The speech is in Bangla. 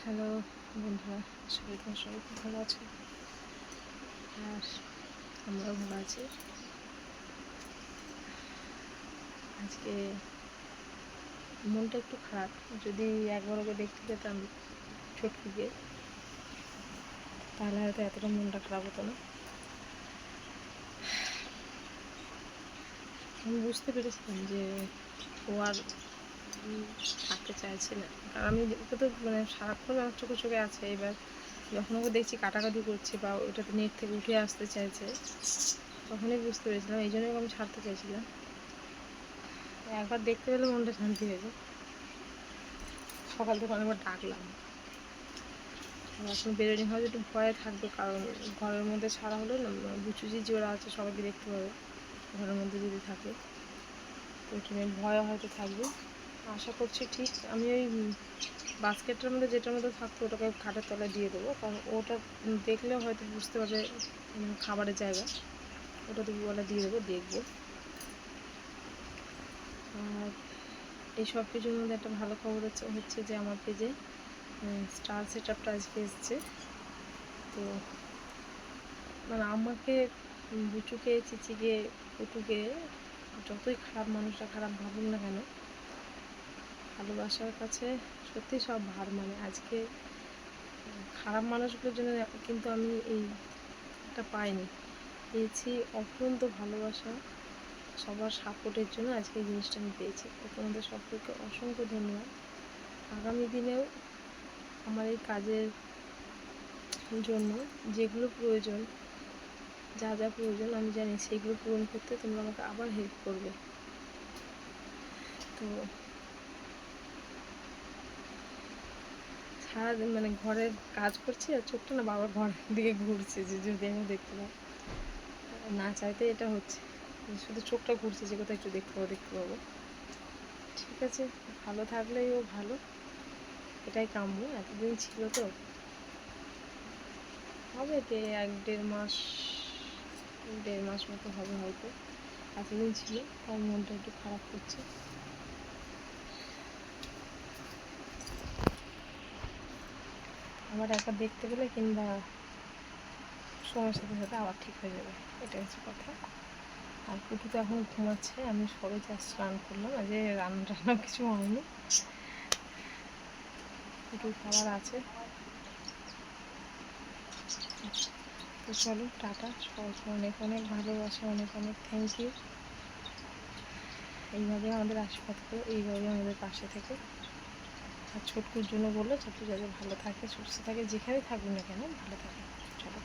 হ্যালো বন্ধুরা, সবাই তোমার সবাই খুব ভালো আছো? আর আমরাও ভালো আছি। আজকে মনটা একটু খারাপ, যদি একবার ওকে দেখতে পেতাম ছোটকুকে তাহলে হয়তো এতটা মনটা খারাপ হতো না। আমি বুঝতে পেরেছিলাম যে ও আর থাকতে চাইছে না। কারণ আমি ওকে তো মানে সারাক্ষণ আমার চোখে চোখে আছে, এবার যখন ওকে দেখছি কাটাকাটি করছে বা ওটাতে নেট থেকে উঠে আসতে চাইছে, তখনই বুঝতে পেরেছিলাম, এই জন্যই আমি ছাড়তে চাইছিলাম। একবার দেখতে পেলে মনটা শান্তি হয়ে যায়। সকাল থেকে অনেকবার ডাকলাম। এখন বেরোনি হয়তো একটু ভয়ে থাকবে, কারণ ঘরের মধ্যে ছাড়া হলে না বুচুজি যে ওরা আছে, সবাইকে দেখতে পাবে। ঘরের মধ্যে যদি থাকে, তো ভয় হয়তো থাকবে। আশা করছি ঠিক, আমি ওই বাস্কেটটার মধ্যে যেটার মধ্যে থাকতো ওটাকে খাটের তলায় দিয়ে দেবো, কারণ ওটা দেখলেও হয়তো বুঝতে পারবে খাবারের জায়গা। ওটা দুপুরবেলা দিয়ে দেবো, দেখব। আর এই সব কিছুর মধ্যে একটা ভালো খবর হচ্ছে হচ্ছে যে আমার পেজে স্টার সেট আপটা আজকে এসছে। তো মানে আমাকে বুচুকে চিচিকে পুটুকে যতই খারাপ মানুষরা খারাপ ভাবুক না কেন ভালোবাসার কাছে সত্যি সব ভার মানে আজকে খারাপ মানুষগুলোর জন্য কিন্তু আমি এই একটা পাইনি। পেয়েছি অত্যন্ত ভালোবাসা, সবার সাপোর্টের জন্য আজকে এই জিনিসটা আমি পেয়েছি। তো তোমাদের সকলকে অসংখ্য ধন্যবাদ। আগামী দিনেও আমার এই কাজের জন্য যেগুলো প্রয়োজন, যা যা প্রয়োজন আমি জানি সেইগুলো পূরণ করতে তোমরা আমাকে আবার হেল্প করবে। তো সারাদিন মানে ঘরের কাজ করছি আর চোখটা না বাবার ঘরের দিকে ঘুরছে, যে যদি আমি দেখতে পাই। না চাইতে এটা হচ্ছে। শুধু চোখটা ঘুরছে, যে কোথাও একটু দেখতে পাবো দেখতে পাবো। ঠিক আছে, ভালো থাকলেই ও ভালো। এটাই কাম্য, এতদিন ছিল তো। হবে কে, এক দেড় মাস দেড় মাস মতো হবে হয়তো। এতদিন ছিল তার মনটা একটু খারাপ করছে। আবার একবার দেখতে পেলে কিংবা সময়ের সাথে সাথে আবার ঠিক হয়ে যাবে, এটাই হচ্ছে কথা। আর পুটু তো এখন ঘুমাচ্ছে, আমি সবে জাস্ট রান করলাম আজ রান্না টান্না কিছু হয়নি। পুটু খাবার আছে। তো চলো, টাটা, সবাইকে অনেক অনেক ভালোবাসা, অনেক অনেক থ্যাংক ইউ এইভাবে আমাদের আশীর্বাদ করো, এইভাবে আমাদের পাশে থেকে। আর ছোটকুর জন্য বলল, ছোট্ট যাতে ভালো থাকে, সুস্থ থাকে, যেখানে থাকুক না কেন, ভালো থাকে। চলো